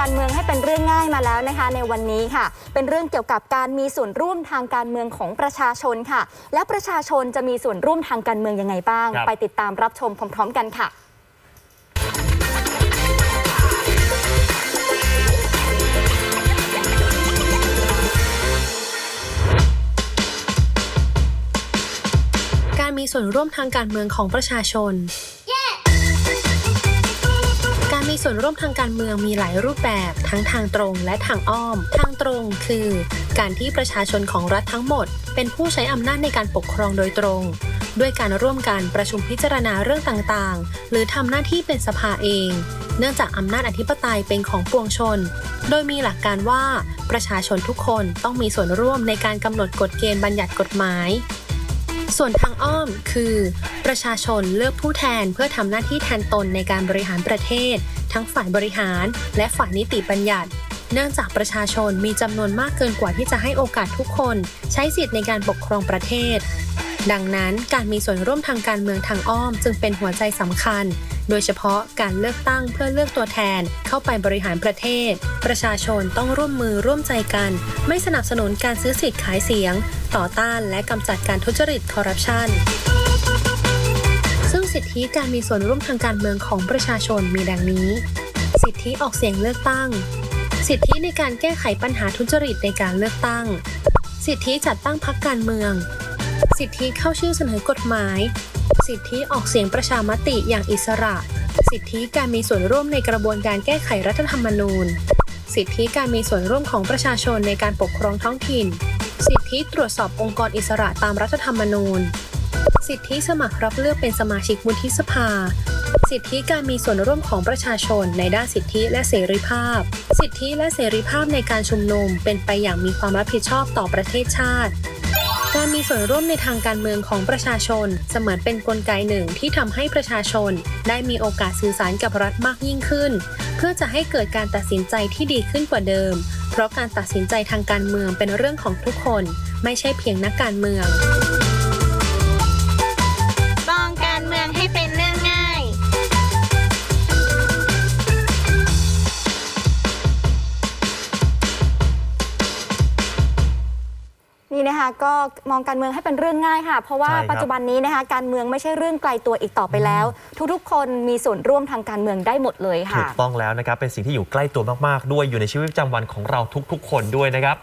การเมืองให้เป็นเรื่องง่ายมาแล้วนะคะ ในวันนี้ค่ะ เป็นเรื่องเกี่ยวกับการมีส่วนร่วมทางการเมืองของประชาชนค่ะ แล้วประชาชนจะมีส่วนร่วมทางการเมืองยังไงบ้างครับไปติดตามรับชมพร้อม ๆ กันค่ะการมีส่วนร่วมทางการเมืองของประชาชน การมีส่วนร่วมทางการเมืองมีหลายรูปแบบทั้งทางตรงและทางอ้อม ทางตรงคือ การที่ประชาชนของรัฐทั้งหมด เป็นผู้ใช้อำนาจในการปกครองโดยตรง ด้วยการร่วมกันประชุมพิจารณาเรื่องต่างๆ หรือทำหน้าที่เป็นสภาเอง เนื่องจากอำนาจอธิปไตยเป็นของปวงชน โดยมีหลักการว่า ประชาชนทุกคนต้องมีส่วนร่วมในการกำหนดกฎเกณฑ์บัญญัติกฎหมาย ส่วนทางอ้อมคือ ประชาชนเลือกผู้แทนเพื่อทำหน้าที่แทนตนในการบริหารประเทศ ทั้งฝ่ายบริหาร และฝ่ายนิติบัญญัติ เนื่องจากประชาชนมีจำนวนมากเกินกว่าที่จะให้โอกาสทุกคน ใช้สิทธิ์ในการปกครองประเทศ ดังนั้นการมีส่วนร่วมทางการเมืองทางอ้อม จึงเป็นหัวใจสำคัญ โดยเฉพาะการเลือกตั้งเพื่อเลือกตัวแทนเข้าไปบริหารประเทศ ประชาชนต้องร่วมมือร่วมใจกัน ไม่สนับสนุนการซื้อสิทธิ์ขายเสียง ต่อต้านและกำจัดการทุจริตคอร์รัปชันซึ่งสิทธิการมีส่วนร่วมทางการเมืองของประชาชนมีดังนี้ สิทธิออกเสียงเลือกตั้ง สิทธิในการแก้ไขปัญหาทุจริตในการเลือกตั้ง สิทธิจัดตั้งพรรคการเมือง สิทธิเข้าชื่อเสนอกฎหมาย สิทธิออกเสียงประชามติอย่างอิสระ สิทธิการมีส่วนร่วมในกระบวนการแก้ไขรัฐธรรมนูญ สิทธิการมีส่วนร่วมของประชาชนในการปกครองท้องถิ่น สิทธิตรวจสอบองค์กรอิสระตามรัฐธรรมนูญ สิทธิสมัครรับเลือกเป็นสมาชิกวุฒิสภา สิทธิการมีส่วนร่วมของประชาชนในด้านสิทธิและเสรีภาพ สิทธิและเสรีภาพในการชุมนุมเป็นไปอย่างมีความรับผิดชอบต่อประเทศชาติ การมีส่วนร่วมในทางการเมืองของประชาชน เสมือนเป็นนกลไกหนึ่งที่ทำให้ประชาชน ได้มีโอกาสสื่อสารกับรัฐมากยิ่งขึ้น เพื่อจะให้เกิดการตัดสินใจที่ดีขึ้นกว่าเดิม เพราะการตัดสินใจทางการเมืองเป็นเรื่องของทุกคน ไม่ใช่เพียงนักการเมือง นี่นะคะก็มองการเมืองให้เป็นเรื่องง่ายค่ะ เพราะว่าใช่ครับ ปัจจุบันนี้นะคะการเมืองไม่ใช่เรื่องไกลตัวอีกต่อไปแล้ว ทุกๆ คนมีส่วนร่วมทางการเมืองได้หมดเลยถูค่ะ กต้องแล้วนะครับ เป็นสิ่งที่อยู่ใกล้ตัวมาก ๆ ด้วยอยู่ในชีวิตประจำวันของเราทุก ๆ คนด้วยนะครับ